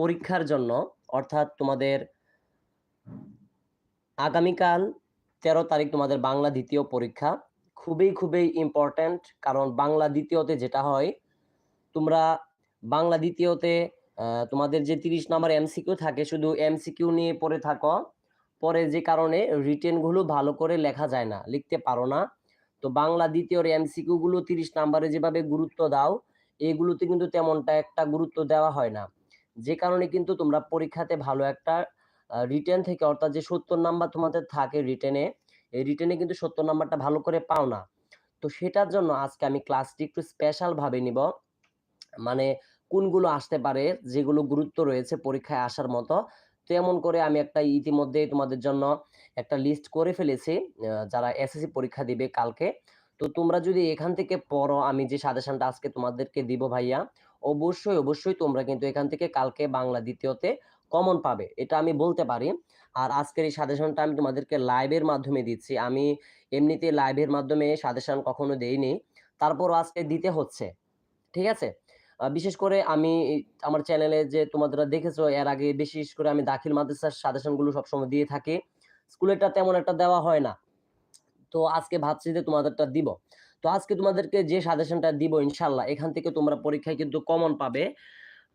পরীক্ষার জন্য অর্থাৎ তোমাদের আগামীকাল ১৩ তারিখ তোমাদের বাংলা দ্বিতীয় পরীক্ষা। খুবই, খুবই ইম্পোর্টেন্ট কারণ বাংলা দ্বিতীয়তে যেটা হয়, তোমরা বাংলা দ্বিতীয়তে তোমাদের যে ৩০ নাম্বার এমসিকিউ থাকে শুধু এমসিকিউ নিয়ে পড়ে থাকো। পরে যে কারণে রিটেনগুলো ভালো করে লেখা যায় না, লিখতে পারো না। তো বাংলা দ্বিতীয়র এমসিকিউ গুলো ৩০ নাম্বারে যেভাবে গুরুত্ব দাও, এগুলোতে কিন্তু তেমনটা একটা গুরুত্ব দেওয়া হয় না। যে কারণে কিন্তু তোমরা পরীক্ষাতে ভালো একটা রিটেন থেকে অর্থাৎ যে ৭০ নাম্বার তোমাদের থাকে রিটেনে, এই রিটেনে কিন্তু ৭০ নাম্বারটা ভালো করে পাও না। তো সেটার জন্য আজকে আমি ক্লাসটি একটু স্পেশাল ভাবে নিবো। মানে কোনগুলো আসতে পারে, যেগুলো গুরুত্ব রয়েছে পরীক্ষায় আসার মতো। তো এমন করে আমি একটা ইতিমধ্যেই তোমাদের জন্য একটা লিস্ট করে ফেলেছি। যারা এসএসসি পরীক্ষা দিবে কালকে। তো তোমরা যদি এখান থেকে পড়ো, আমি যে সাজেশনটা আজকে তোমাদেরকে দিব ভাইয়া, অবশ্যই, অবশ্যই তোমরা কিন্তু এখান থেকে কালকে বাংলা দ্বিতীয়তে কমন পাবে। এটা আমি বলতে পারি। আর আজকের এই সাজেশনটা আমি তোমাদেরকে লাইভের মাধ্যমে দিচ্ছি। আমি এমনিতে লাইভের মাধ্যমে সাজেশন কখনো দেইনি। তারপরও আজকে দিতে হচ্ছে। ঠিক আছে? বিশেষ করে আমি আমার চ্যানেলে যে তোমাদেরা দেখেছ এর আগে বিশেষ করে আমি দাখিল মাদ্রাসার সাজেশনগুলো সবসময় দিয়ে থাকি। স্কুলেরটা তেমন একটা দেওয়া হয় না। তো আজকে ভাবছি যে তোমাদেরটা দিব। তো আজকে তোমাদেরকে যে সাজেশনটা দিব ইনশাল্লাহ এখান থেকে তোমরা পরীক্ষায় কিন্তু কমন পাবে।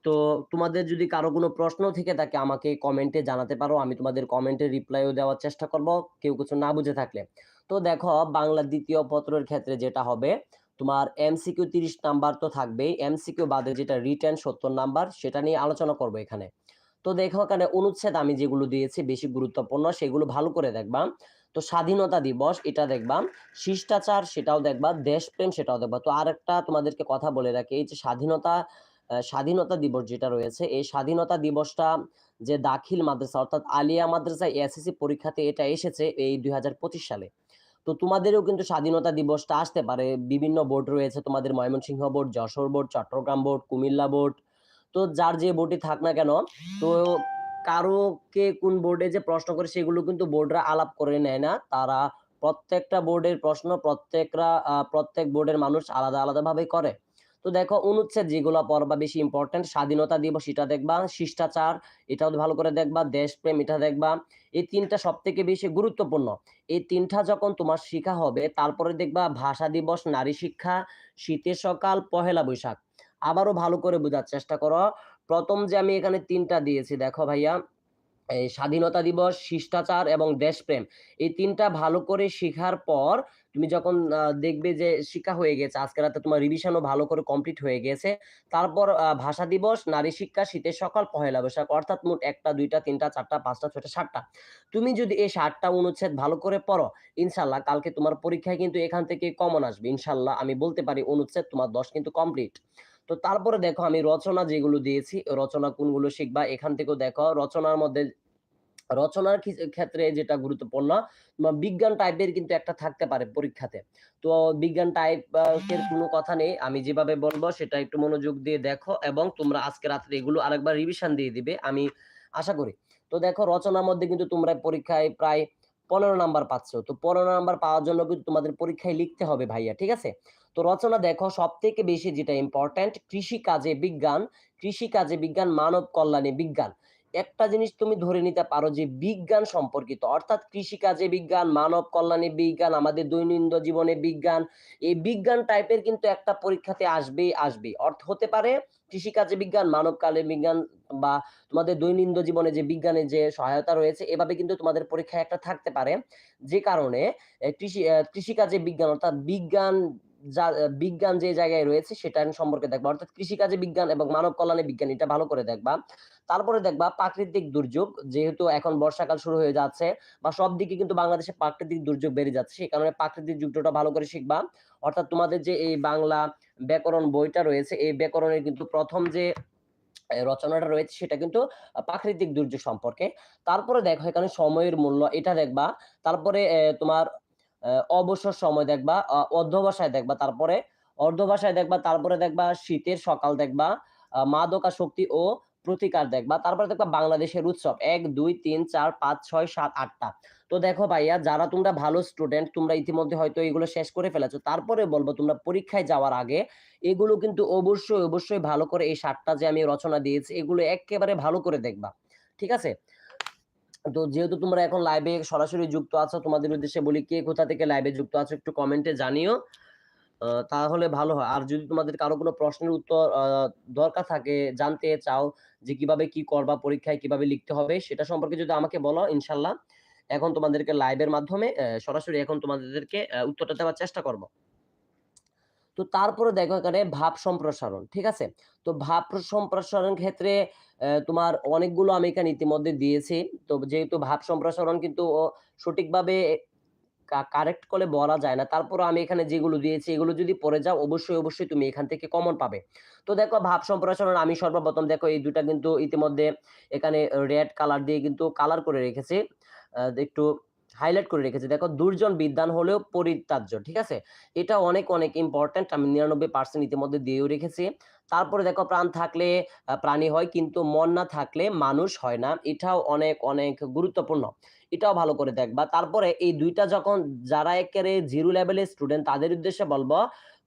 তো তোমাদের যদি কারও কোনো প্রশ্ন থেকে থাকে আমাকে কমেন্টে জানাতে পারো। আমি তোমাদের কমেন্টের রিপ্লাইও দেওয়ার চেষ্টা করব, কেউ কিছু না বুঝে থাকলে। তো দেখো বাংলা দ্বিতীয় পত্রের ক্ষেত্রে যেটা হবে, তোমার এমসিকিউ ৩০ নাম্বার তো থাকবেই। এমসিকিউ বাদে যেটা রিটার্ন সত্তর নাম্বার সেটা নিয়ে আলোচনা করব এখানে। তো দেখো এখানে অনুচ্ছেদ আমি যেগুলো দিয়েছি বেশি গুরুত্বপূর্ণ সেগুলো ভালো করে দেখবা। তো স্বাধীনতা দিবস এটা দেখবা, শিষ্টাচার সেটাও দেখবা, দেশপ্রেম সেটাও দেখবা। তো আরেকটা তোমাদেরকে কথা বলে রাখি, এই যে স্বাধীনতা স্বাধীনতা দিবস যেটা রয়েছে, এই স্বাধীনতা দিবসটা যে দাখিল মাদ্রাসা অর্থাৎ আলিয়া মাদ্রাসা এসএসসি পরীক্ষাতে এটা এসেছে এই ২০২৫ সালে। তো তোমাদেরও কিন্তু স্বাধীনতা দিবসটা আসতে পারে। বিভিন্ন বোর্ড রয়েছে তোমাদের Mymensingh board, Jessore board, Chittagong board, Comilla board. তো যার যে বোর্ডই থাক না কেন, তো কারও কে কোন বোর্ডে যে প্রশ্ন করে সেগুলো কিন্তু বোর্ডরা আলাপ করে নেয় না। তারা প্রত্যেকটা বোর্ডের প্রশ্ন প্রত্যেকরা প্রত্যেক বোর্ডের মানুষ আলাদা, আলাদাভাবে করে। তো দেখো অনুচ্ছেদ যেগুলো পড়বা বেশি ইম্পোর্টেন্ট স্বাধীনতা দিবস এটা দেখবা, শিষ্টাচার এটাও ভালো করে দেখবা, দেশপ্রেম এটা দেখবা। এই ৩ টা সবথেকে বেশি গুরুত্বপূর্ণ। এই তিনটা যখন তোমার শিখা হবে তারপরে দেখবা ভাষা দিবস, নারী শিক্ষা, শীতের সকাল, পহেলা বৈশাখ। আবারও ভালো করে বোঝার চেষ্টা করো। ১ম যে আমি এখানে ৩ টা দিয়েছি দেখো ভাইয়া, এই স্বাধীনতা দিবস, শিষ্টাচার এবং দেশপ্রেম। এই ৩ টা ভালো করে শিখার পর তুমি যখন দেখবে যে শিখা হয়ে গেছে, আজকে রাতে তোমার রিভিশনও ভালো করে কমপ্লিট হয়ে গেছে। তারপর ভাষা দিবস, নারী শিক্ষা, শীতের সকাল, পহেলা বৈশাখ অর্থাৎ মোট ১ টা, ২ টা, ৩ টা, ৪ টা, ৫ টা, ৬ টা, ৭ টা। তুমি যদি এই ৭ টা অনুচ্ছেদ ভালো করে পড়ো, ইনশাআল্লাহ কালকে তোমার পরীক্ষায় কিন্তু এখান থেকে কমন আসবে। ইনশাআল্লাহ আমি বলতে পারি অনুচ্ছেদ তোমার ১০ কিন্তু কমপ্লিট। তো তারপরে দেখো আমি রচনা যেগুলো দিয়েছি, রচনা কোনগুলো শিখবা এখান থেকেও দেখো রচনার মধ্যে রচনার ক্ষেত্রে যেটা গুরুত্বপূর্ণ, বিজ্ঞান টাইপের কিন্তু একটা থাকতে পারে পরীক্ষাতে। তো বিজ্ঞান টাইপ আ এর কোনো কথা নেই। আমি যেভাবে বলব সেটা একটু মনোযোগ দিয়ে দেখো এবং তোমরা আজকে রাত্রে এগুলো আরেকবার রিভিশন দিয়ে দিবে আমি আশা করি। তো দেখো রচনার মধ্যে কিন্তু তোমরা পরীক্ষায় প্রায় ১৫ নাম্বার পাচ্ছ। তো ১৫ নাম্বার পাওয়ার জন্য কিন্তু তোমাদের পরীক্ষায় লিখতে হবে ভাইয়া, ঠিক আছে? তো রচনা দেখো সব থেকে বেশি যেটা ইম্পর্ট্যান্ট কৃষি কাজে বিজ্ঞান, কৃষি কাজে বিজ্ঞান, মানব কল্যাণে বিজ্ঞান। একটা জিনিস তুমি ধরে নিতে পারো যে বিজ্ঞান সম্পর্কিত অর্থাৎ কৃষিকাজে বিজ্ঞান, মানব কল্যাণে বিজ্ঞান, আমাদের দৈনন্দিন জীবনে বিজ্ঞান। এই বিজ্ঞান টাইপের কিন্তু একটা পরীক্ষাতে আসবেই আসবে। অর্থ হতে পারে কৃষিকাজে বিজ্ঞান, মানব মানবকালে বিজ্ঞান বা তোমাদের দৈনন্দিন জীবনে যে বিজ্ঞানের যে সহায়তা রয়েছে এভাবে কিন্তু তোমাদের পরীক্ষায় একটা থাকতে পারে। যে কারণে কৃষি কৃষিকাজে বিজ্ঞান অর্থাৎ বিজ্ঞান যা বিজ্ঞান যে জায়গায় রয়েছে সেটা সম্পর্কে দেখবা। অর্থাৎ কৃষিকাজে বিজ্ঞান এবং মানব কল্যাণে বিজ্ঞান, এটা ভালো করে দেখবা। তারপরে দেখবা প্রাকৃতিক দুর্যোগ, যেহেতু এখন বর্ষাকাল শুরু হয়ে যাচ্ছে বা সব দিকে কিন্তু বাংলাদেশে প্রাকৃতিক দুর্যোগ বেড়ে যাচ্ছে। সেই কারণে প্রাকৃতিক দুর্যোগটা ভালো করে শিখবা। অর্থাৎ তোমাদের যে এই বাংলা ব্যাকরণ বইটা রয়েছে, এই ব্যাকরণের কিন্তু প্রথম যে রচনাটা রয়েছে সেটা কিন্তু প্রাকৃতিক দুর্যোগ সম্পর্কে। তারপরে দেখো এখানে সময়ের মূল্য, এটা দেখবা। তারপরে তোমার অবসর সময় দেখবা, আ অধ্যবসায় দেখবা, তারপরে অর্ধভাষায় দেখবা, তারপরে দেখবা শীতের সকাল দেখবা, আ মাদকাসক্তি ও প্রতিকার দেখবা তারপরে দেখবা বাংলাদেশের উৎসব। এক দুই তিন চার পাঁচ ছয় সাত আটটা। তো দেখো ভাইয়া যারা তোমরা ভালো স্টুডেন্ট তোমরা ইতিমধ্যে হয়তো এগুলো শেষ করে ফেলেছো। তারপরে বলব তোমরা পরীক্ষায় যাওয়ার আগে এগুলো কিন্তু অবশ্যই অবশ্যই ভালো করে এই সাতটা যে আমি রচনা দিয়েছি এগুলো একেবারে ভালো করে দেখবা। ঠিক আছে? তো যেহেতু তোমরা এখন লাইভে সরাসরি যুক্ত আছো, তোমাদের উদ্দেশ্যে বলি কে কোথা থেকে লাইভে যুক্ত আছো একটু কমেন্টে জানিও। তাহলে ভালো হয়। আর যদি তোমাদের কারও কোনো প্রশ্নের উত্তর দরকার থাকে, জানতে চাও যে কীভাবে কি করবা, পরীক্ষায় কীভাবে লিখতে হবে, সেটা সম্পর্কে যদি আমাকে বলো, ইনশাল্লাহ। এখন তোমাদেরকে লাইভের মাধ্যমে সরাসরি এখন তোমাদেরকে উত্তরটা দেওয়ার চেষ্টা করব। তো তারপরে দেখো এখানে ভাব সম্প্রসারণ, ঠিক আছে? তো ভাব সম্প্রসারণ ক্ষেত্রে তোমার অনেকগুলো আমি এখানে ইতিমধ্যে দিয়েছি। তো যেহেতু ভাব সম্প্রসারণ কিন্তু সঠিকভাবে কারেক্ট করে বলা যায় না তারপর আমি এখানে যেগুলো দিয়েছি, এগুলো যদি পড়ে যাও, অবশ্যই অবশ্যই তুমি এখান থেকে কমন পাবে। তো দেখো ভাব সম্প্রসারণ আমি সর্বপ্রথম দেখো এই দুটা কিন্তু ইতিমধ্যে এখানে রেড কালার দিয়ে কিন্তু কালার করে রেখেছি। একটু হাইলাইট করে রেখেছি। দেখো, দুর্জন বিদ্যান হলেও পরিত্যাজ্য, ঠিক আছে? এটা অনেক অনেক ইম্পর্টেন্ট আমি নিরানব্বই পার্সেন্ট ইতিমধ্যে দিয়েও রেখেছি। তারপরে দেখো, প্রাণ থাকলে প্রাণী হয়, কিন্তু মন না থাকলে মানুষ হয় না। এটাও অনেক অনেক গুরুত্বপূর্ণ। এটাও ভালো করে দেখবা। তারপরে এই দুইটা যখন যারা একেবারে জিরো লেভেলের স্টুডেন্ট তাদের উদ্দেশ্যে বলব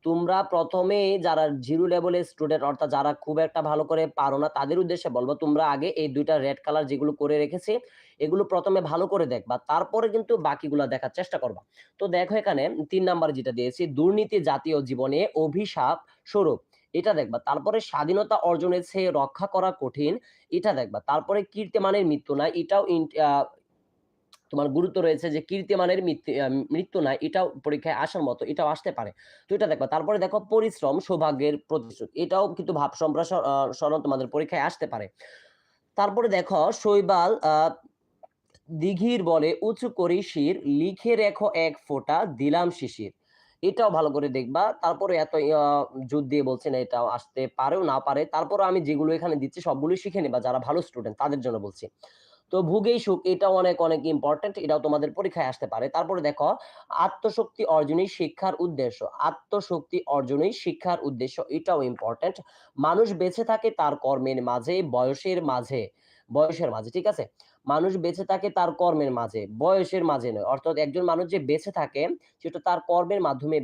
তোমরা প্রথমে যারা জিরো লেভেলের স্টুডেন্ট অর্থাৎ যারা খুব একটা ভালো করে পারো না, তাদের উদ্দেশ্যে বলব, তোমরা আগে এই দুইটা রেড কালার যেগুলো করে রেখেছি, এগুলো প্রথমে ভালো করে দেখবা, তারপরে কিন্তু বাকিগুলো দেখার চেষ্টা করবা। তো দেখো এখানে তিন নাম্বার যেটা দিয়েছি, দুর্নীতি জাতীয় জীবনে অভিশাপ স্বরূপ। এটা দেখবা, তারপরে স্বাধীনতা অর্জনের সে রক্ষা করা কঠিন, এটা দেখবা, তারপরে কীর্তিমানের মৃত্যু নাই এটাও তোমার গুরুত্ব রয়েছে যে কীর্তিমানের মৃত্যু নাই, এটাও পরীক্ষায় আসার মতো, এটাও আসতে পারে। তো এটা দেখো, তারপরে দেখো পরিশ্রম, সৌভাগ্যের প্রতিশোধ এটাও কিন্তু ভাব সম্প্রসারণ তোমাদের পরীক্ষায় আসতে পারে। তারপরে দেখো, শৈবাল দিঘির বলে উঁচু করি শির, লিখে রেখো এক ফোঁটা দিলাম শিশির। এটাও ভালো করে দেখবা। তারপরে এত জোর দিয়ে বলছে না, এটাও আসতে পারেও না পারে। তারপরে আমি যেগুলো এখানে দিচ্ছি সবগুলো শিখে নিবা, যারা ভালো স্টুডেন্ট তাদের জন্য বলছি। তো ভুগেই সুখ, এটাও অনেক অনেক ইম্পর্টেন্ট এটাও তোমাদের পরীক্ষায় আসতে পারে। তারপরে দেখো, আত্মশক্তি অর্জনই শিক্ষার উদ্দেশ্য। আত্মশক্তি অর্জনই শিক্ষার উদ্দেশ্য, এটাও ইম্পর্টেন্ট মানুষ বেঁচে থাকে তার কর্মের মাঝে, বয়সের মাঝে বয়সের মাঝে, ঠিক আছে? মানুষ বেঁচে থাকে তার কর্মের মাঝে, বয়সের মাঝে নয়। অর্থাৎ একজন মানুষ যে বেঁচে থাকে সেটা তার কর্মের মাধ্যমে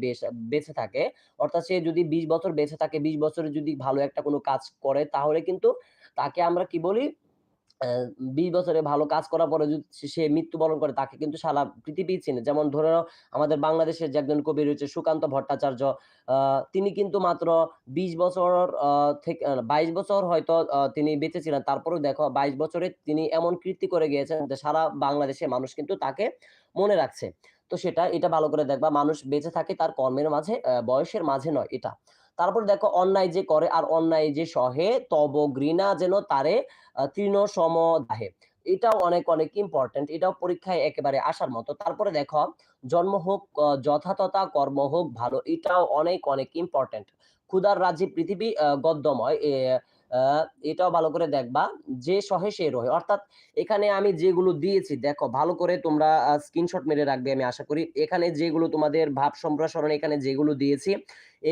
বেঁচে থাকে। অর্থাৎ সে যদি বিশ বছর বেঁচে থাকে, বিশ বছরে যদি ভালো একটা কোনো কাজ করে, তাহলে কিন্তু তাকে আমরা কি বলি? বিশ বছরে ভালো কাজ করার পরে যদি সে মৃত্যুবরণ করে, তাকে কিন্তু সারা পৃথিবী চিনে। যেমন ধরে আমাদের বাংলাদেশের যে একজন কবি রয়েছে, সুকান্ত ভট্টাচার্য তিনি কিন্তু মাত্র বিশ বছর থেকে বাইশ বছর হয়তো তিনি বেঁচে ছিলেন তারপরেও দেখো, বাইশ বছরে তিনি এমন কীর্তি করে গিয়েছেন যে সারা বাংলাদেশের মানুষ কিন্তু তাকে মনে রাখছে। তো সেটা, এটা ভালো করে দেখবা। মানুষ বেঁচে থাকে তার কর্মের মাঝে বয়সের মাঝে নয়, এটা। তারপর দেখো অন্যায় যে করে আর অন্যায় যে সহে, তব ঘৃণা যেন তারে তৃণ সম দাহে। এটাও অনেক অনেক ইম্পর্টেন্ট এটাও পরীক্ষায় একেবারে আসার মতো। তারপরে দেখো, জন্ম হোক যথাযথা কর্ম হোক ভালো, এটাও অনেক অনেক ইম্পর্টেন্ট ক্ষুদার রাজ্যে পৃথিবী গদ্যময় এটাও ভালো করে দেখবা যে সহে সে রহে। অর্থাৎ এখানে আমি যেগুলো দিয়েছি, দেখো ভালো করে তোমরা স্ক্রিনশট মেরে রাখবে আমি আশা করি। এখানে যেগুলো তোমাদের ভাব সম্প্রসারণ, এখানে যেগুলো দিয়েছি,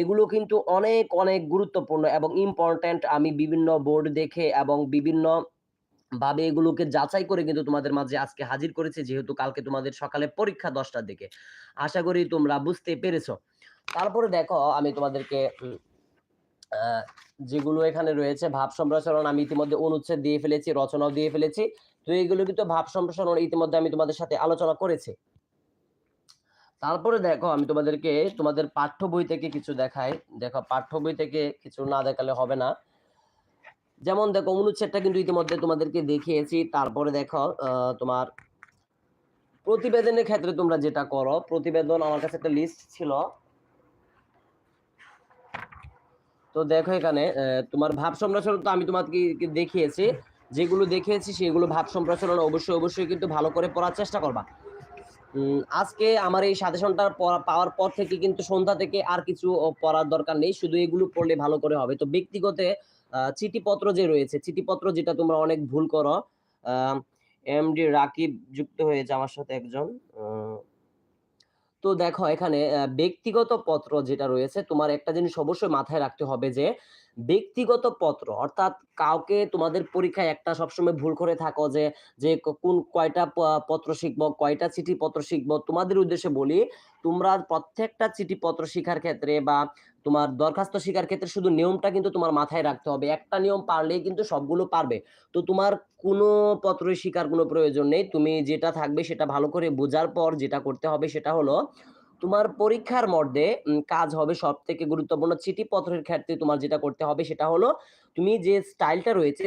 এগুলো কিন্তু অনেক অনেক গুরুত্বপূর্ণ এবং ইম্পর্ট্যান্ট আমি বিভিন্ন বোর্ড দেখে এবং বিভিন্ন ভাবে এগুলোকে যাচাই করে কিন্তু তোমাদের মাঝে আজকে হাজির করেছে, যেহেতু কালকে তোমাদের সকালে পরীক্ষা দশটার দিকে। আশা করি তোমরা বুঝতে পেরেছ। তারপরে দেখো আমি তোমাদেরকে যেগুলো এখানে রয়েছে, ভাব সম্প্রসারণ আমি ইতিমধ্যে অনুচ্ছেদ দিয়ে ফেলেছি, রচনাও দিয়ে ফেলেছি। তো এইগুলো কিন্তু ভাব সম্প্রসারণ ইতিমধ্যে আমি তোমাদের সাথে আলোচনা করেছি। তারপরে দেখো, আমি তোমাদেরকে তোমাদের পাঠ্য বই থেকে কিছু দেখাই। দেখো, পাঠ্য বই থেকে কিছু না দেখালে হবে না। যেমন দেখো, অনুচ্ছেদটা কিন্তু ইতিমধ্যে তোমাদেরকে দেখিয়েছি। তারপরে দেখো তোমার প্রতিবেদনের ক্ষেত্রে তোমরা যেটা করো, প্রতিবেদন আমার কাছে একটা লিস্ট ছিল। তো দেখো এখানে তোমার ভাব সম্প্রসারণ তো আমি তোমাকে দেখিয়েছি। যেগুলো দেখিয়েছি সেগুলো ভাব সম্প্রসারণ অবশ্যই অবশ্যই কিন্তু ভালো করে পড়ার চেষ্টা করবা। আজকে আমার এই সাজেশনটা পাওয়ার পর থেকে কিন্তু সন্ধ্যা থেকে আর কিছু পড়ার দরকার নেই। শুধু এগুলো পড়লে ভালো করে হবে। তো ব্যক্তিগত চিঠিপত্র যে রয়েছে, চিঠিপত্র যেটা তোমরা অনেক ভুল করো এমডি রাকিব যুক্ত হয়েছে আমার সাথে একজন তো দেখো এখানে ব্যক্তিগত পত্র যেটা রয়েছে, তোমার একটা জিনিস অবশ্যই মাথায় রাখতে হবে যে ব্যক্তিগত পত্র। অর্থাৎ কাউকে তোমাদের পরীক্ষায় একটা সবসময় ভুল করে থাকো যে যে কোন কয়টা পত্র শিখব, কয়টা চিঠি পত্র শিখব। তোমাদের উদ্দেশ্যে বলি, তোমরা প্রত্যেকটা চিঠি পত্র শিখার ক্ষেত্রে বা তোমার দরখাস্ত শিকার ক্ষেত্রে শুধু নিয়মটা কিন্তু তোমার মাথায় রাখতে হবে। একটা নিয়ম পারলেই কিন্তু সবগুলো পারবে। তো তোমার কোনো পত্রই শিকার কোনো প্রয়োজন নেই। তুমি যেটা থাকবে সেটা ভালো করে বোঝার পর যেটা করতে হবে সেটা হলো তোমার পরীক্ষার মধ্যে কাজ হবে সব থেকে গুরুত্বপূর্ণ চিঠি পত্রের ক্ষেত্রে তোমার যেটা করতে হবে সেটা হলো, তুমি যে স্টাইলটা রয়েছে,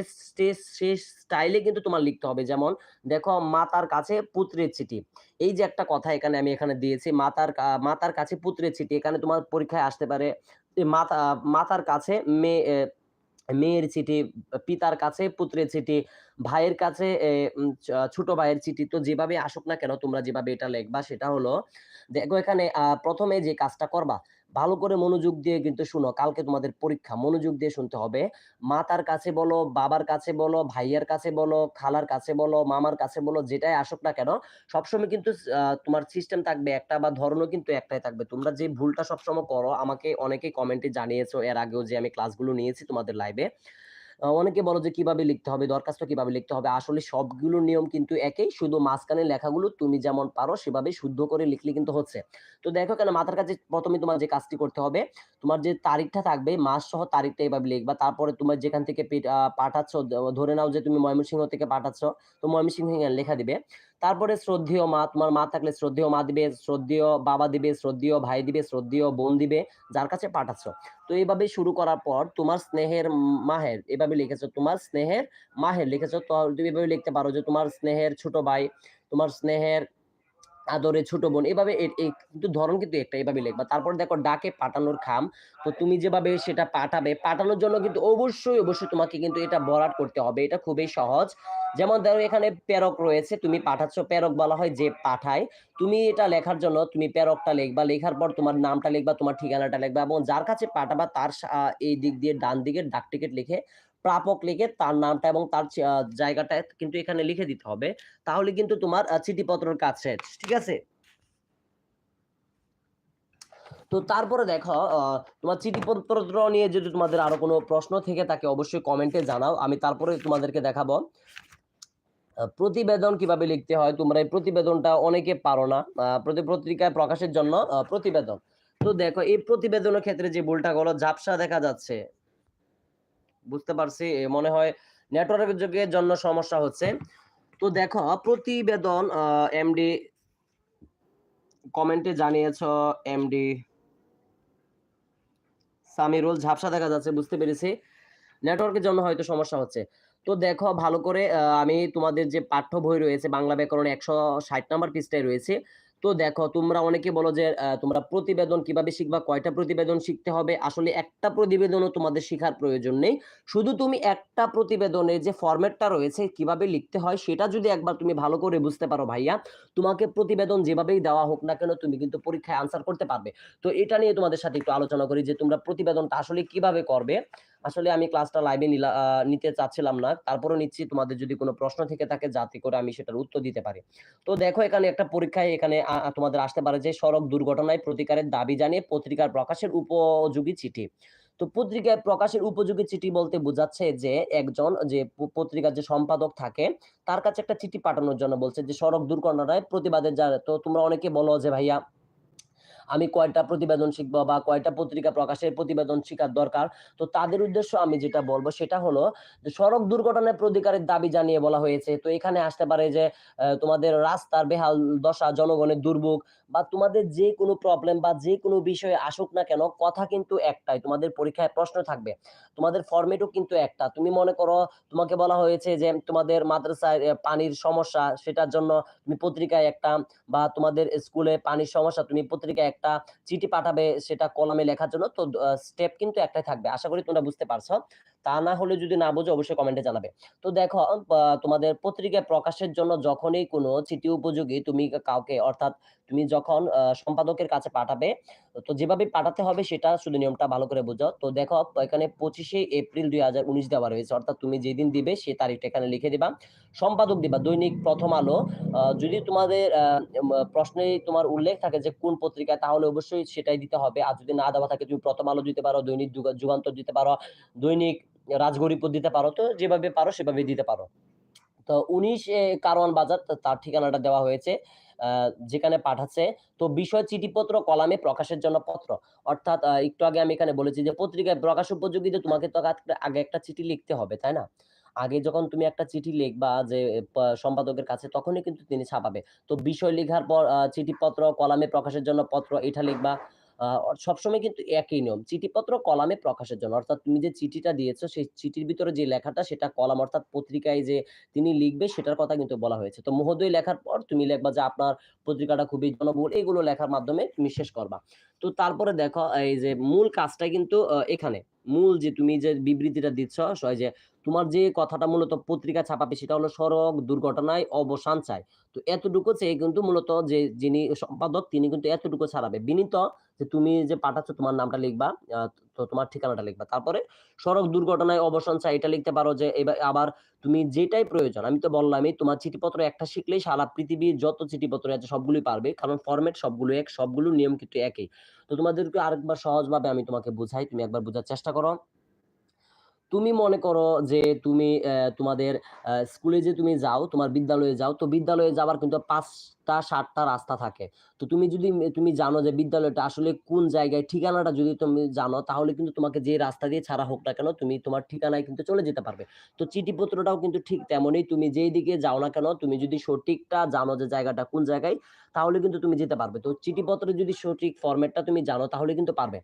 সে- স্টাইলে কিন্তু তোমার লিখতে হবে। যেমন, দেখো মাতার কাছে পুত্রের চিঠি। এই যে একটা কথা এখানে আমি এখানে দিয়েছি, মাতার মাতার কাছে পুত্রের চিঠি। এখানে তোমার পরীক্ষায় আসতে পারে মাতা, মাতার কাছে মেয়ে মেয়ের চিঠি, পিতার কাছে, পুত্রের চিঠি, ভাইয়ের কাছে ছোট ভাইয়ের চিঠি। তো যেভাবে আসুক না কেন তোমরা যেভাবে এটা লেখবা সেটা হলো দেখো এখানে প্রথমে যে কাজটা করবা ভালো করে মনোযোগ দিয়ে কিন্তু শুনো। কালকে তোমাদের পরীক্ষা। মনোযোগ দিয়ে শুনতে হবে। মাতার কাছে বলো, বাবার কাছে বলো, ভাইয়ার কাছে বলো, খালার কাছে বলো, মামার কাছে বলো, যেটাই আসুক না কেন, সবসময় কিন্তু তোমার সিস্টেম থাকবে একটা বা ধরনও কিন্তু একটাই থাকবে। তোমরা যে ভুলটা সবসময় করো, আমাকে অনেকেই কমেন্টে জানিয়েছো এর আগেও যে আমি ক্লাসগুলো নিয়েছি তোমাদের লাইভে অনেকে বলো যে কীভাবে লিখতে হবে, দরখাস্ত কীভাবে লিখতে হবে। আসলে সবগুলো নিয়ম কিন্তু একই। শুধু মাঝখানে লেখাগুলো তুমি যেমন পারো সেভাবে শুদ্ধ করে লিখলে কিন্তু হচ্ছে। তো দেখো কেন মাথার কাছে প্রথমে তোমার যে কাজটি করতে হবে, তোমার যে তারিখটা থাকবে মাস সহ তারিখটা এভাবে লিখবা। তারপরে তোমার যেখান থেকে পাঠাচ্ছ ধরে নাও যে তুমি ময়মনসিংহ থেকে পাঠাচ্ছ, তো ময়মনসিংহ লেখা দিবে। তারপরে শ্রদ্ধেয় মা, তোমার মা থাকলে শ্রদ্ধেয় মা দিবে, শ্রদ্ধেয় বাবা দিবে, শ্রদ্ধেয় ভাই দিবে, শ্রদ্ধেয় বোন দিবে, যার কাছে পাঠাচ্ছ। তো এইভাবে শুরু করার পর তোমার স্নেহের মাহের এভাবে লিখেছো তোমার স্নেহের মাহের লিখেছো তো তুমি এভাবে লিখতে পারো যে তোমার স্নেহের ছোট ভাই তোমার স্নেহের আদরে ছোট বোন এভাবে কিন্তু ধরন কিন্তু একটা এভাবে লিখবা তারপর দেখো ডাকে পাঠানোর খাম তো তুমি যেভাবে সেটা পাঠাবে পাঠানোর জন্য কিন্তু অবশ্যই অবশ্যই তোমাকে কিন্তু এটা বরাট করতে হবে এটা খুবই সহজ যেমন ধরো এখানে প্রেরক রয়েছে, তুমি পাঠাচ্ছ প্রেরক বলা হয় যে পাঠায়। তুমি এটা লেখার জন্য তুমি প্রেরকটা লিখবা, লেখার পর তোমার নামটা লিখবা, তোমার ঠিকানাটা লিখবা এবং যার কাছে পাঠাবা তার এই দিক দিয়ে ডান দিকের ডাক টিকিট লিখে প্রাপক লিখে তার নামটা এবং তার জায়গাটা কিন্তু এখানে লিখে দিতে হবে। তাহলে কিন্তু তোমার চিঠিপত্রের কাজ শেষ, ঠিক আছে? তো তারপরে দেখো তোমার চিঠিপত্র নিয়ে যদি তোমাদের আরও কোনো প্রশ্ন থেকে থাকে অবশ্যই কমেন্টে জানাও, আমি তারপরে তোমাদেরকে দেখাবো। প্রতিবেদন কীভাবে লিখতে হয়? তোমরা এই প্রতিবেদনটা অনেকে পারো না। প্রতি পত্রিকায় প্রকাশের জন্য প্রতিবেদন। তো দেখো, এই প্রতিবেদনের ক্ষেত্রে যে ভুলটা হলো, ঝাপসা দেখা যাচ্ছে। বুঝতে পারছি? মনে হয় নেটওয়ার্কের যুগের জন্য সমস্যা হচ্ছে। তো দেখো, প্রতিবেদন এমডি কমেন্টে জানিয়েছ এমডি সামিরুল, ঝাপসা দেখা যাচ্ছে, বুঝতে পেরেছি। নেটওয়ার্কের জন্য হয়তো সমস্যা হচ্ছে। তো দেখো ভালো করে আমি তোমাদের যে পাঠ্য বই রয়েছে, বাংলা ব্যাকরণ একশো ষাট নম্বর পৃষ্ঠায় রয়েছে তো দেখো, তোমরা অনেকে বলো যে তোমরা প্রতিবেদন কীভাবে শিখবা, কয়টা প্রতিবেদন শিখতে হবে? আসলে একটা প্রতিবেদনও তোমাদের শেখার প্রয়োজন নেই। শুধু তুমি একটা প্রতিবেদনের যে ফরম্যাটটা রয়েছে, কীভাবে লিখতে হয়, সেটা যদি একবার তুমি ভালো করে বুঝতে পারো ভাইয়া, তোমাকে প্রতিবেদন যেভাবেই দেওয়া হোক না কেন, তুমি কিন্তু পরীক্ষায় আনসার করতে পারবে। তো এটা নিয়ে তোমাদের সাথে একটু আলোচনা করি যে, তোমরা প্রতিবেদনটা আসলে কীভাবে করবে? আসলে আমি ক্লাসটা লাইভে নিতে চাচ্ছিলাম না। তারপরও নিচ্ছি, তোমাদের যদি কোনো প্রশ্ন থেকে থাকে, যাতে করে আমি সেটার উত্তর দিতে পারি। তো দেখো, এখানে একটা পরীক্ষায় এখানে তোমাদের আসতে পারে যে সড়ক দুর্ঘটনায় প্রতিকারের দাবি জানিয়ে পত্রিকার প্রকাশের উপযোগী চিঠি। তো পত্রিকায় প্রকাশের উপযোগী চিঠি বলতে বোঝাচ্ছে যে একজন যে পত্রিকার যে সম্পাদক থাকে, তার কাছে একটা চিঠি পাঠানোর জন্য বলছে যে সড়ক দুর্ঘটনায় প্রতিবাদের যা, তো তোমরা অনেকে বলো যে ভাইয়া আমি কয়টা প্রতিবেদন শিখব বা কয়টা পত্রিকা প্রকাশের প্রতিবেদন শিখার দরকার? তো তাদের উদ্দেশ্য আমি যেটা বলব সেটা হলো যে সড়ক দুর্ঘটনায় প্রতিকারের দাবি জানিয়ে বলা হয়েছে। তো এখানে আসতে পারে যে তোমাদের রাস্তার বেহাল দশা, জনগণের দুর্ভোগ বা তোমাদের যে কোনো প্রবলেম বা যে কোনো বিষয়ে আসুক না কেন, কথা কিন্তু একটাই, তোমাদের পরীক্ষায় প্রশ্ন থাকবে। তোমাদের ফরম্যাটও কিন্তু একটা। তুমি মনে করো তোমাকে বলা হয়েছে যে, তোমাদের মাদ্রাসায় পানির সমস্যা, সেটার জন্য তুমি পত্রিকায় একটা বা তোমাদের স্কুলে পানির সমস্যা, তুমি পত্রিকায় একটা চিঠি পাঠাবে, সেটা কলমে লেখার জন্য। তো স্টেপ কিন্তু একটাই থাকবে। আশা করি তোমরা বুঝতে পারছ। তা না হলে যদি না বোঝো অবশ্যই কমেন্টে জানাবে। তো দেখো তোমাদের পত্রিকায় প্রকাশের জন্য যখনই কোনো চিঠি উপযোগী তুমি কাউকে অর্থাৎ তুমি যখন সম্পাদকের কাছে পাঠাবে, তো যেভাবে পাঠাতে হবে সেটা শুধু নিয়মটা ভালো করে বোঝো তো দেখো এখানে ২৫শে এপ্রিল ২০১৯ দেওয়া রয়েছে। অর্থাৎ তুমি যেদিন দিবে সে তারিখটা এখানে লিখে দিবা। সম্পাদক দিবা দৈনিক প্রথম আলো। যদি তোমাদের প্রশ্নে তোমার উল্লেখ থাকে যে কোন পত্রিকায় তাহলে অবশ্যই সেটাই দিতে হবে। আর যদি না দেওয়া থাকে তুমি প্রথম আলো দিতে পারো, দৈনিক যুগা যুগান্তর দিতে পারো, দৈনিক রাজগরিপুর দিতে পারো। তো যেভাবে পারো সেভাবে দিতে পারো। তো ১৯ এ কারওয়ান বাজার তার ঠিকানাটা দেওয়া হয়েছে। যেখানে পাঠাচ্ছে। তো বিষয় চিঠিপত্র কলামে প্রকাশের জন্য পত্র। অর্থাৎ একটু আগে আমি এখানে বলেছি যে পত্রিকায় প্রকাশ উপযোগীতে তোমাকে তো আগ একটা চিঠি লিখতে হবে, তাই না? আগে যখন তুমি একটা চিঠি লিখবা যে সম্পাদকের কাছে তখনই কিন্তু তিনি ছাপাবে। তো বিষয় লেখার পর চিঠিপত্র কলামে প্রকাশের জন্য পত্র এটা লিখবা। সবসময় কিন্তু একই নিয়ম। চিঠিপত্র কলামে প্রকাশের জন্য। অর্থাৎ তুমি যে চিঠিটা দিয়েছ, সেই চিঠির ভিতরে যে লেখাটা, সেটা কলাম অর্থাৎ পত্রিকায় যে তিনি লিখবে, সেটার কথা কিন্তু বলা হয়েছে। তো মহোদয় লেখার পর তুমি লিখবা যে আপনার পত্রিকাটা খুবই জনবহুল, এগুলো লেখার মাধ্যমে তুমি শেষ করবা। তো তারপরে দেখো, এই যে মূল কাজটা কিন্তু এখানে। মূল যে তুমি যে বিবৃতিটা দিচ্ছ যে তোমার যে কথাটা মূলত পত্রিকা ছাপাবে, সেটা হলো সড়ক, দুর্ঘটনায় অবসান চায় তো এতটুকু চেয়ে কিন্তু মূলত যে যিনি সম্পাদক, তিনি কিন্তু এতটুকু ছাড়াবে। বিনীত যে তুমি যে পাঠাচ্ছ তোমার নামটা লিখবা, তো তোমার ঠিকানাটা লিখবা। তারপরে সড়ক দুর্ঘটনায় অবসান চাই এটা লিখতে পারো যে এবার আবার তুমি যেটাই প্রয়োজন আমি তো বললামই তোমার চিঠিপত্র একটা শিখলেই সারা পৃথিবীর যত চিঠিপত্র আছে সবগুলোই পারবে। কারণ ফর্মেট সবগুলো এক, সবগুলো নিয়ম কিন্তু একই। তো তোমাদেরকে আরেকবার সহজভাবে আমি তোমাকে বুঝাই। তুমি একবার বোঝার চেষ্টা করো। তুমি মনে করো যে তুমি তোমাদের স্কুলে যে তুমি যাও, তোমার বিদ্যালয়ে যাও। তো বিদ্যালয়ে যাওয়ার কিন্তু পাঁচটা সাতটা রাস্তা থাকে। তো তুমি যদি তুমি জানো যে বিদ্যালয়টা আসলে কোন জায়গায় ঠিকানাটা যদি তুমি জানো তাহলে কিন্তু তোমাকে যে রাস্তা দিয়ে ছাড়া হোক না কেন তুমি তোমার ঠিকানায় কিন্তু চলে যেতে পারবে। তো চিঠিপত্রটাও কিন্তু ঠিক তেমনই তুমি যেই দিকে যাও না কেন তুমি যদি সঠিকটা জানো যে জায়গাটা কোন জায়গায় তাহলে কিন্তু তুমি যেতে পারবে। তো চিঠিপত্রের যদি সঠিক ফরমেটটা তুমি জানো তাহলে কিন্তু পারবে।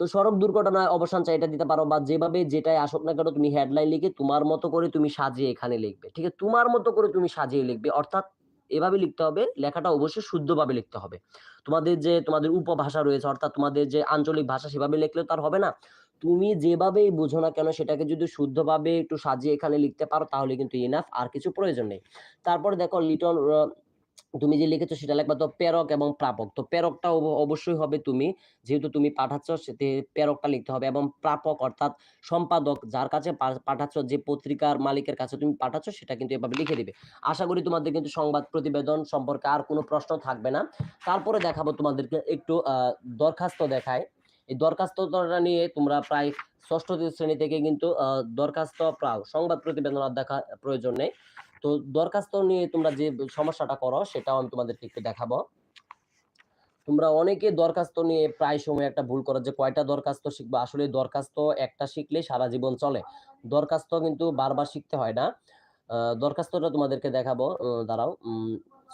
তো সড়ক দুর্ঘটনায় অবসান চাই এটা দিতে পারো বা যেভাবে যেটাই আসুক না কেন তুমি হেডলাইন লিখে তোমার মতো করে তুমি সাজিয়ে এখানে লিখবে। ঠিক আছে? তোমার মতো করে তুমি সাজিয়ে লিখবে। অর্থাৎ এভাবে লিখতে হবে, লেখাটা অবশ্যই শুদ্ধভাবে লিখতে হবে। তোমাদের যে তোমাদের উপভাষা রয়েছে অর্থাৎ তোমাদের যে আঞ্চলিক ভাষা সেভাবে লিখলে তার হবে না। তুমি যেভাবেই বুঝো না কেন সেটাকে যদি শুদ্ধভাবে একটু সাজিয়ে এখানে লিখতে পারো তাহলে কিন্তু ইনাফ আর কিছু প্রয়োজন নেই। তারপরে দেখো লিটন তুমি যে লিখেছো সেটা লিখবা তো প্রেরক এবং প্রাপক। তো প্রেরকটা অবশ্যই হবে তুমি। যেহেতু তুমি পাঠাচ্ছ সেতে প্রেরকটা লিখতে হবে এবং প্রাপক অর্থাৎ সম্পাদক যার কাছে পাঠাচ্ছ যে পত্রিকার মালিকের কাছে তুমি পাঠাচ্ছ সেটা কিন্তু এভাবে লিখে দিবে। আশা করি তোমাদের কিন্তু সংবাদ প্রতিবেদন সম্পর্কে আর কোনো প্রশ্ন থাকবে না। তারপরে দেখাবো তোমাদেরকে একটু দরখাস্ত দেখায় এই দরখাস্তটা নিয়ে তোমরা প্রায় ষষ্ঠ শ্রেণি থেকে কিন্তু দরখাস্ত পাও। সংবাদ প্রতিবেদন আর দেখা প্রয়োজন নেই। তো দরখাস্ত নিয়ে তোমরা যে সমস্যাটা করো, সেটাও আমি তোমাদেরকে একটু দেখাবো। তোমরা অনেকে দরখাস্ত নিয়ে প্রায় সময় একটা ভুল করো যে কয়টা দরখাস্ত শিখবা। আসলে দরখাস্ত একটা শিখলেই সারা জীবন চলে। দরখাস্ত কিন্তু বারবার শিখতে হয় না। দরখাস্তটা তোমাদেরকে দেখাবো। দাঁড়াও।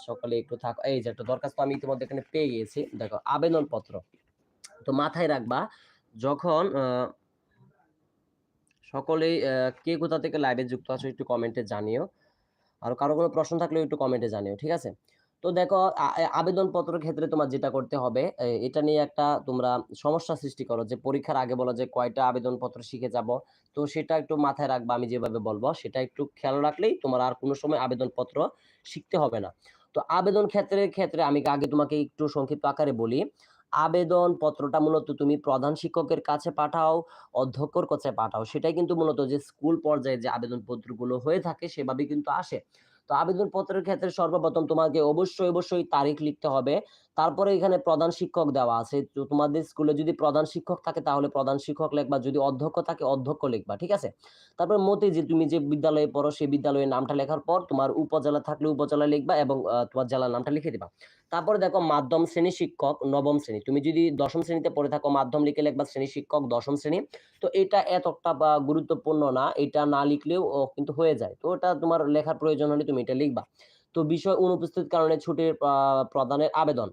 সকলে একটু থাকো। এই যে একটা দরখাস্ত আমি ইতিমধ্যে এখানে পেয়ে গিয়েছি। দেখো, আবেদনপত্র। তো মাথায় রাখবা, যখন সকলেই কে কোথা থেকে লাইভে যুক্ত আছো একটু কমেন্টে জানিও। আর কারও কোনো প্রশ্ন থাকলেও একটু কমেন্টে জানিও। ঠিক আছে? তো দেখো আবেদনপত্রের ক্ষেত্রে তোমার যেটা করতে হবে এটা নিয়ে একটা তোমরা সমস্যা সৃষ্টি করো যে পরীক্ষার আগে বলো যে কয়টা আবেদনপত্র শিখে যাব তো সেটা একটু মাথায় রাখবা, আমি যেভাবে বলব, সেটা একটু খেয়াল রাখলেই তোমার আর কোনো সময় আবেদনপত্র শিখতে হবে না। তো আবেদন ক্ষেত্রের ক্ষেত্রে আমি আগে তোমাকে একটু সংক্ষিপ্ত আকারে বলি। আবেদনপত্রটা মূলত তুমি প্রধান শিক্ষকের কাছে পাঠাও, অধ্যক্ষর কাছে পাঠাও। সেটাই কিন্তু মূলত যে স্কুল পর্যায়ে যে আবেদনপত্রগুলো হয়ে থাকে সেভাবেই কিন্তু আসে। তো আবেদনপত্রের ক্ষেত্রে সর্বপ্রথম তোমাকে অবশ্যই, অবশ্যই তারিখ লিখতে হবে। তারপরে এখানে প্রধান শিক্ষক দেওয়া আছে। তো তোমাদের স্কুলে যদি প্রধান শিক্ষক থাকে তাহলে প্রধান শিক্ষক লিখবা। যদি অধ্যক্ষ থাকে অধ্যক্ষ লিখবা। ঠিক আছে? তারপরে মতে যে তুমি যে বিদ্যালয়ে পড়ো সেই বিদ্যালয়ের নামটা লেখার পর তোমার উপজেলা থাকলে উপজেলা লিখবা এবং তোমার জেলার নামটা লিখে দিবা। তারপরে দেখো মাধ্যম শ্রেণি শিক্ষক নবম শ্রেণি। তুমি যদি দশম শ্রেণীতে পড়ে থাকো মাধ্যম লিখে লিখবা শ্রেণি শিক্ষক দশম শ্রেণি। তো এটা এতটা গুরুত্বপূর্ণ না। এটা না লিখলেও কিন্তু হয়ে যায়। তো ওটা তোমার লেখার প্রয়োজন হলে তুমি এটা লিখবা। তো বিষয় অনুপস্থিত কারণে ছুটির প্রদানের আবেদন।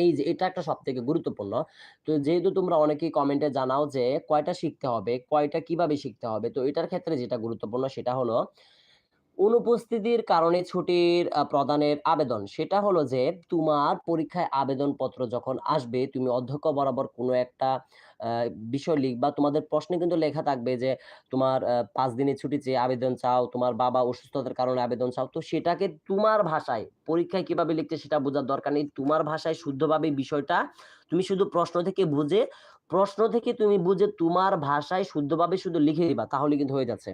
এই যে এটা একটা সবথেকে গুরুত্বপূর্ণ। তো যেহেতু তোমরা অনেকেই কমেন্টে জানাও যে কয়টা শিখতে হবে, কয়টা কীভাবে শিখতে হবে। তো এটার ক্ষেত্রে যেটা গুরুত্বপূর্ণ সেটা হলো অনুপস্থিতির কারণে ছুটির প্রদানের আবেদন। সেটা হলো যে তোমার পরীক্ষায় আবেদনপত্র যখন আসবে তুমি অধ্যক্ষ বরাবর কোনো একটা বিষয় লিখবা। তোমাদের প্রশ্নে কিন্তু লেখা থাকবে যে তোমার পাঁচ দিনের ছুটি চেয়ে আবেদন চাও, তোমার বাবা অসুস্থতার কারণে আবেদন চাও। তো সেটাকে তোমার ভাষায় পরীক্ষায় কীভাবে লিখতে সেটা বোঝার দরকার নেই। তোমার ভাষায় শুদ্ধভাবে বিষয়টা তুমি শুধু প্রশ্ন থেকে বুঝে প্রশ্ন থেকে তুমি বুঝে তোমার ভাষায় শুদ্ধভাবে শুধু লিখে দিবা। তাহলে কিন্তু হয়ে যাচ্ছে।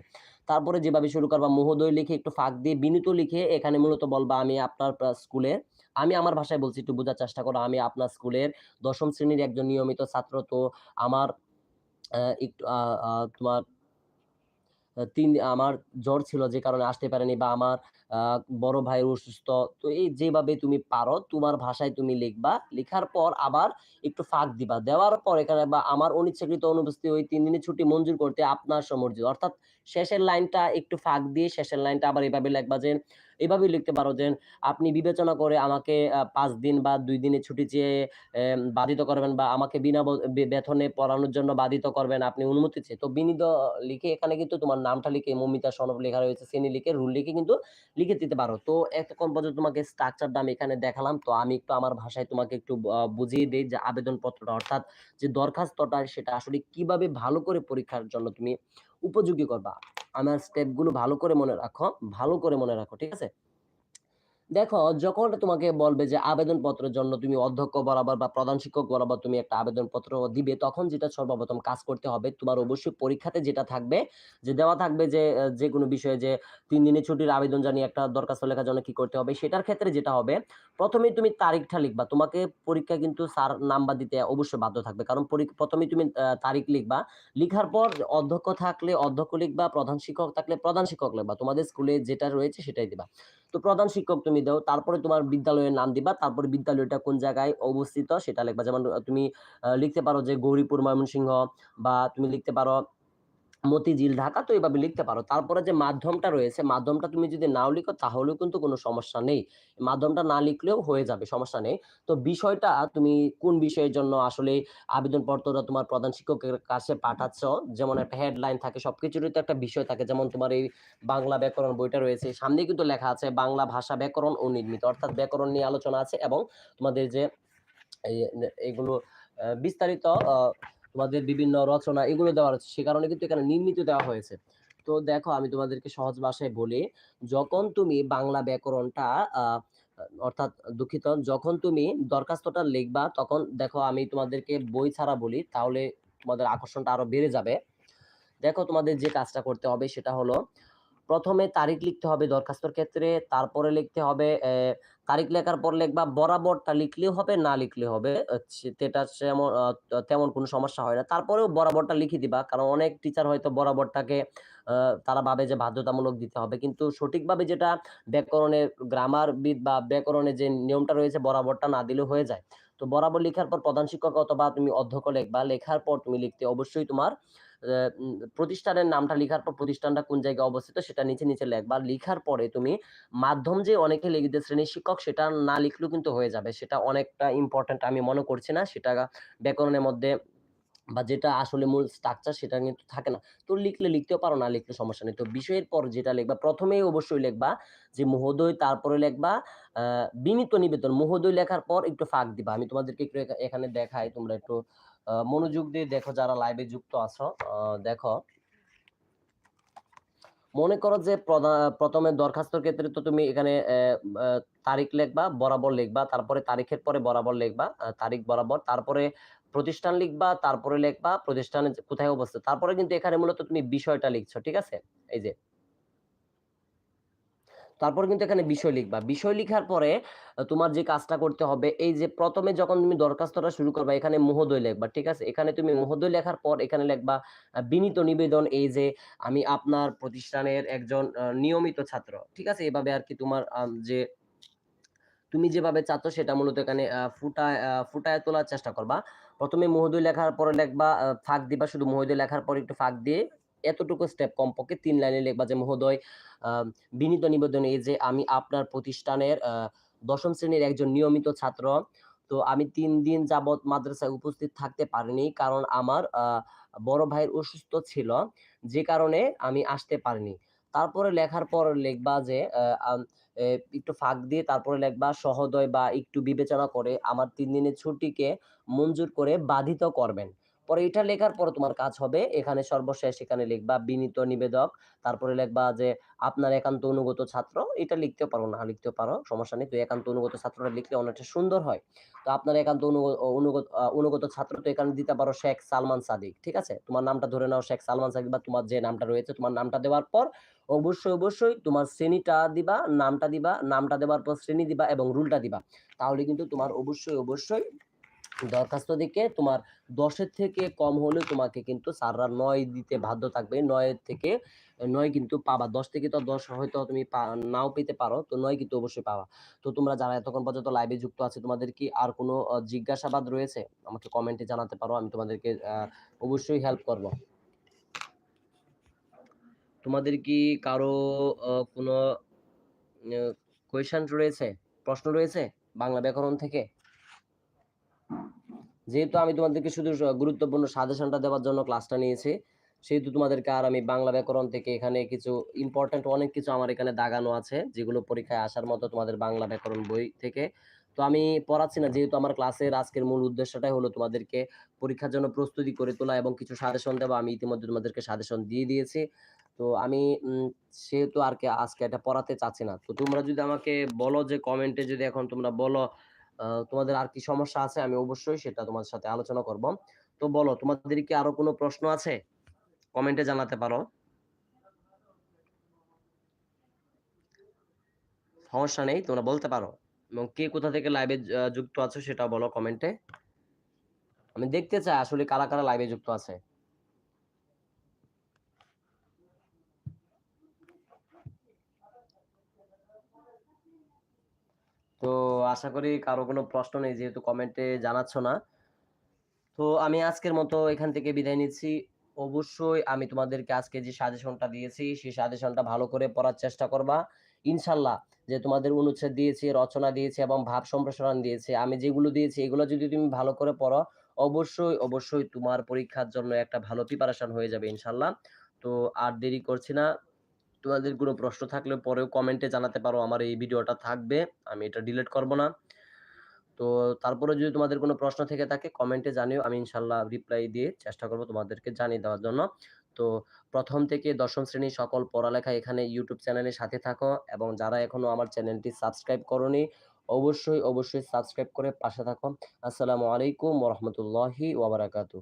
তারপরে যেভাবে শুরু করবা, মহোদয় লিখে একটু ফাঁক দিয়ে বিনীত লিখে এখানে মূলত বলবা, আমি আপনার স্কুলে আমি আমার ভাষায় বলছি, একটু বোঝার চেষ্টা করো। আমি আপনার স্কুলের দশম শ্রেণির একজন নিয়মিত ছাত্র। তো আমার একটু তোমার ৩ আমার জ্বর ছিল যে কারণে আসতে পারেনি বা আমার বড় ভাই অসুস্থ। তো এই যেভাবে তুমি পারো, তোমার ভাষায় তুমি লিখবা। লেখার পর আবার একটু ফাঁক দিবা। দেওয়ার পর এখানে বা আমার অনিচ্ছাকৃত অনুপস্থিত ওই তিন দিনের ছুটি মঞ্জুর করতে আপনার সমর্জিত। অর্থাৎ শেষের লাইনটা একটু ফাঁক দিয়ে শেষের লাইনটা আবার এভাবে লিখবা যে এভাবেই লিখতে পারো যে আপনি বিবেচনা করে আমাকে পাঁচ দিন বা দুই দিনের ছুটি চেয়ে বাধিত করবেন বা আমাকে বিনা বেতনে পড়ানোর জন্য বাধিত করবেন। আপনি অনুমতি চেয়ে। তো বিনীত লিখে এখানে কিন্তু তোমার নামটা লিখে মৌমিতা সনব লেখা রয়েছে, শ্রেণি লিখে, রুল লিখে কিন্তু লিখে দিতে পারো। তো এতক্ষণ পর্যন্ত তোমাকে স্ট্রাকচারটা আমি এখানে দেখালাম। তো আমি একটু আমার ভাষায় তোমাকে একটু বুঝিয়ে দিই যে আবেদনপত্রটা অর্থাৎ যে দরখাস্তটা সেটা আসলে কীভাবে ভালো করে পরীক্ষার জন্য তুমি উপযোগী করবা। আমার স্টেপগুলো ভালো করে মনে রাখো, ভালো করে মনে রাখো। ঠিক আছে? দেখো, যখন তোমাকে বলবে যে আবেদনপত্রের জন্য তুমি অধ্যক্ষ বরাবর বা প্রধান শিক্ষক বরাবর তুমি একটা আবেদনপত্র দিবে, তখন যেটা সর্বপ্রথম কাজ করতে হবে, তোমার অবশ্যই পরীক্ষাতে যেটা থাকবে, যে দেওয়া থাকবে যে এ যেকোনো বিষয়ে যে ৩ দিনের ছুটির আবেদন জানিয়ে একটা দরখাস্ত লেখার জন্য কি করতে হবে, সেটার ক্ষেত্রে যেটা হবে, ১ম এই তুমি তারিখটা লিখবা। তোমাকে পরীক্ষা কিন্তু স্যার নাম্বার দিতে অবশ্যই বাধ্য থাকবে। কারণ পরি ১ম তুমি তারিখ লিখবা। লিখার পর অধ্যক্ষ থাকলে অধ্যক্ষ লিখবা, প্রধান শিক্ষক থাকলে প্রধান শিক্ষক লিখবা। তোমাদের স্কুলে যেটা রয়েছে সেটাই দিবা। তো প্রধান শিক্ষক তুমি দাও। তারপরে তোমার বিদ্যালয়ের নাম দিবা। তারপরে বিদ্যালয়টা কোন জায়গায় অবস্থিত সেটা লিখবা। যেমন তুমি লিখতে পারো যে গৌরীপুর, ময়মনসিংহ বা তুমি লিখতে পারো মতিঝিল, ঢাকা। তো এভাবে লিখতে পারো। তারপরে যে মাধ্যমটা রয়েছে, মাধ্যমটা তুমি যদি নাও লিখো তাহলেও কিন্তু কোনো সমস্যা নেই। মাধ্যমটা না লিখলেও হয়ে যাবে, সমস্যা নেই। তো বিষয়টা তুমি কোন বিষয়ের জন্য আসলে আবেদনপত্রটা তোমার প্রধান শিক্ষকের কাছে পাঠাচ্ছ, যেমন একটা হেডলাইন থাকে, সব কিছুরই তো একটা বিষয় থাকে। যেমন তোমার এই বাংলা ব্যাকরণ বইটা রয়েছে। সামনেই কিন্তু লেখা আছে বাংলা ভাষা ব্যাকরণ ও নির্মিত। অর্থাৎ ব্যাকরণ নিয়ে আলোচনা আছে এবং তোমাদের যে এগুলো বিস্তারিত তোমাদের বিভিন্ন রচনা এগুলো দেওয়া রয়েছে। সে কারণে কিন্তু এখানে নির্মিত দেওয়া হয়েছে। তো দেখো আমি তোমাদেরকে সহজ ভাষায় বলি, যখন তুমি বাংলা ব্যাকরণটা অর্থাৎ দুঃখিত, যখন তুমি দরখাস্তটা লিখবা তখন দেখো আমি তোমাদেরকে বই ছাড়া বলি, তাহলে তোমাদের আকর্ষণটা আরও বেড়ে যাবে। দেখো তোমাদের যে কাজটা করতে হবে সেটা হলো, ১ম এ তারিখ লিখতে হবে দরখাস্তর ক্ষেত্রে, তারপরে লিখতে হবে তারিখ লেখার পর লিখবা বরাবরটা লিখলেও হবে, না লিখলে হবে। সেটা সেমন তেমন কোনো সমস্যা হয় না। তারপরেও বরাবরটা লিখে দিবা। কারণ অনেক টিচার হয়তো বরাবরটাকে তারা ভাবে যে বাধ্যতামূলক দিতে হবে। কিন্তু সঠিকভাবে যেটা ব্যাকরণের গ্রামারবিদ বা ব্যাকরণের যে নিয়মটা রয়েছে বরাবরটা না দিলেও হয়ে যায়। তো বরাবর লেখার পর প্রধান শিক্ষক অথবা তুমি অধ্যক্ষ লেখবা লেখার পর তুমি লিখতে অবশ্যই তোমার প্রতিষ্ঠানের নামটা লেখার পর প্রতিষ্ঠানটা কোন জায়গায় অবস্থিত সেটা নিচে, নিচে লেখবা। লেখার পরে তুমি মাধ্যম যে অনেকে লিখে দেয় শ্রেণির শিক্ষক সেটা না লিখলেও কিন্তু হয়ে যাবে। সেটা অনেকটা ইম্পর্টেন্ট আমি মনে করছি না। সেটা ব্যাকরণের মধ্যে বা যেটা আসলে মূল স্ট্রাকচার সেটা কিন্তু থাকে না। তো লিখলে লিখতেও পারো, না লিখলে সমস্যা নেই। তো বিষয়ের পর যেটা লিখবা প্রথমেই অবশ্যই লিখবা যে মহোদয়, তারপরে লিখবা বিনীত নিবেদন। মহোদয় লেখার পর একটু ফাঁক দিবা। আমি তোমাদেরকে একটু এখানে দেখাই। তোমরা একটু মনোযোগ দিয়ে দেখো যারা লাইভে যুক্ত আছো। দেখো। মনে করো যে প্রথমে ১ম দরখাস্তর ক্ষেত্রে তো তুমি এখানে তারিখ লিখবা, বরাবর লিখবা। তারপরে তারিখের পরে বরাবর লিখবা। তারিখ বরাবর। তারপরে প্রতিষ্ঠান লিখবা, তারপরে লিখবা প্রতিষ্ঠানে কোথায় অবস্থিত। তারপরে কিন্তু এখানে মূলত তুমি বিষয়টা লিখছো। ঠিক আছে? এই যে তারপর কিন্তু এখানে বিষয় লিখবা। বিষয় লিখার পরে তোমার যে কাজটা করতে হবে, এই যে প্রথমে যখন তুমি দরখাস্তটা শুরু করবা এখানে মহোদয় লিখবা। ঠিক আছে? এখানে তুমি মহোদয় লেখার পর এখানে লিখবা বিনীত নিবেদন এই যে আমি আপনার প্রতিষ্ঠানের একজন নিয়মিত ছাত্র। ঠিক আছে? এভাবে আর কি তোমার যে তুমি যেভাবে চাচ্ছ সেটা মূলত এখানে ফুটায় ফুটায় তোলার চেষ্টা করবা। প্রথমে মহোদয় লেখার পরে লেখবা ফাঁক দিবা শুধু মহোদয় লেখার পর একটু ফাঁক দিয়ে এতটুকু স্টেপ কমপক্ষে তিন লাইনে লিখবা যে, মহোদয় বিনীত নিবেদন এই যে আমি আপনার প্রতিষ্ঠানের দশম শ্রেণির একজন নিয়মিত ছাত্র। তো আমি তিন দিন যাবৎ মাদ্রাসায় উপস্থিত থাকতে পারিনি। কারণ আমার বড় ভাইয়ের অসুস্থ ছিল। যে কারণে আমি আসতে পারিনি। তারপরে লেখার পর লিখবা যে একটু ফাঁক দিয়ে তারপরে লিখবা, সহোদয় বা একটু বিবেচনা করে আমার তিন দিনের ছুটিকে মঞ্জুর করে বাধিত করবেন পরে এটা লেখার পর তোমার কাজ হবে। এখানে সর্বশেষ এখানে লিখবা বিনীত নিবেদক, তারপরে লিখবা যে আপনার একান্ত অনুগত ছাত্র, এটা লিখতে পারো না লিখতে পারো, সমস্যা নেই। তো একান্ত অনুগত ছাত্রটা লিখলে অনেকটা সুন্দর হয়। তো আপনার একান্ত অনুগত অনুগত ছাত্র তো এখানে দিতে পারো শেখ সালমান সাদিক, ঠিক আছে? তোমার নামটা ধরে নাও শেখ সালমান সাদিক বা তোমার যে নামটা রয়েছে, তোমার নামটা দেওয়ার পর অবশ্যই অবশ্যই তোমার শ্রেণীটা দিবা, নামটা দিবা, নামটা দেওয়ার পর শ্রেণি দিবা এবং রুলটা দিবা। তাহলে কিন্তু তোমার অবশ্যই অবশ্যই দরখাস্ত দিকে তোমার দশের থেকে কম হলেও তোমাকে কিন্তু স্যাররা নয় দিতে বাধ্য থাকবে। নয়ের থেকে, নয় কিন্তু পাবা। দশ থেকে তো দশ হয়তো তুমি নাও পেতে পারো, তো নয় কিন্তু অবশ্যই পাবা। তো তোমরা যারা এতক্ষণ পর্যন্ত লাইভে যুক্ত আছে, তোমাদের কি আর কোনো জিজ্ঞাসাবাদ রয়েছে? আমাকে কমেন্টে জানাতে পারো, আমি তোমাদেরকে অবশ্যই হেল্প করব। তোমাদের কি কারও কোনো কোয়েশন রয়েছে? প্রশ্ন রয়েছে বাংলা ব্যাকরণ থেকে? যেহেতু আমি তোমাদেরকে শুধু গুরুত্বপূর্ণ সাজেশনটা দেওয়ার জন্য ক্লাসটা নিয়েছি, সেহেতু তোমাদেরকে আর আমি বাংলা ব্যাকরণ থেকে এখানে কিছু ইম্পর্টেন্ট অনেক কিছু আমার এখানে দাগানো আছে, যেগুলো পরীক্ষায় আসার মতো তোমাদের বাংলা ব্যাকরণ বই থেকে। তো আমি পড়াচ্ছি না, যেহেতু আমার ক্লাসের আজকের মূল উদ্দেশ্যটাই হলো তোমাদেরকে পরীক্ষার জন্য প্রস্তুতি করে তোলা এবং কিছু সাজেশন দেওয়া, আমি ইতিমধ্যে তোমাদেরকে সাজেশন দিয়ে দিয়েছি। তো আমি সেহেতু আর কি আজকে এটা পড়াতে চাচ্ছি না। তো তোমরা যদি আমাকে বলো যে কমেন্টে যদি এখন তোমরা বলো তোমাদের আর কি সমস্যা আছে, আমি অবশ্যই সেটা তোমাদের সাথে আলোচনা করব। তো বলো, তোমাদের কি আরও কোনো প্রশ্ন আছে? কমেন্টে জানাতে পারো। সমস্যা নেই, তোমরা বলতে পারো। এবং কে কোথা থেকে লাইভে যুক্ত আছো সেটা বলো কমেন্টে আমি দেখতে চাই আসলে কারা কারা লাইভে যুক্ত আছে। তো আশা করি কারও কোনো প্রশ্ন নেই, যেহেতু কমেন্টে জানাচ্ছ না। তো আমি আজকের মতো এখান থেকে বিদায় নিচ্ছি। অবশ্যই আমি তোমাদেরকে আজকে যে সাজেশনটা দিয়েছি, সেই সাজেশনটা ভালো করে পড়ার চেষ্টা করবা। ইনশাল্লাহ যে তোমাদের অনুচ্ছেদ দিয়েছি, রচনা দিয়েছি এবং ভাব সম্প্রসারণ দিয়েছি, আমি যেগুলো দিয়েছি, এগুলো যদি তুমি ভালো করে পড়ো, অবশ্যই অবশ্যই তোমার পরীক্ষার জন্য একটা ভালো প্রিপারেশন হয়ে যাবে ইনশাল্লাহ। তো আর দেরি করছি না। তোমাদের কোনো প্রশ্ন থাকলে পরেও কমেন্টে জানাতে পারো, আমার এই ভিডিওটা থাকবে, আমি এটা ডিলিট করব না। তো তারপরে যদি তোমাদের কোনো প্রশ্ন থেকে থাকে কমেন্টে জানিও, আমি ইনশাল্লাহ রিপ্লাই দিয়ে চেষ্টা করব তোমাদেরকে জানিয়ে দেওয়ার জন্য। তো প্রথম থেকে দশম শ্রেণি সকল পড়ালেখা এখানে ইউটিউব চ্যানেলের সাথে থাকো এবং যারা এখনও আমার চ্যানেলটি সাবস্ক্রাইব করনি, অবশ্যই অবশ্যই সাবস্ক্রাইব করে পাশে থাকো। আসসালামু আলাইকুম ওরহমতুল্লাহি ওবরাকাতু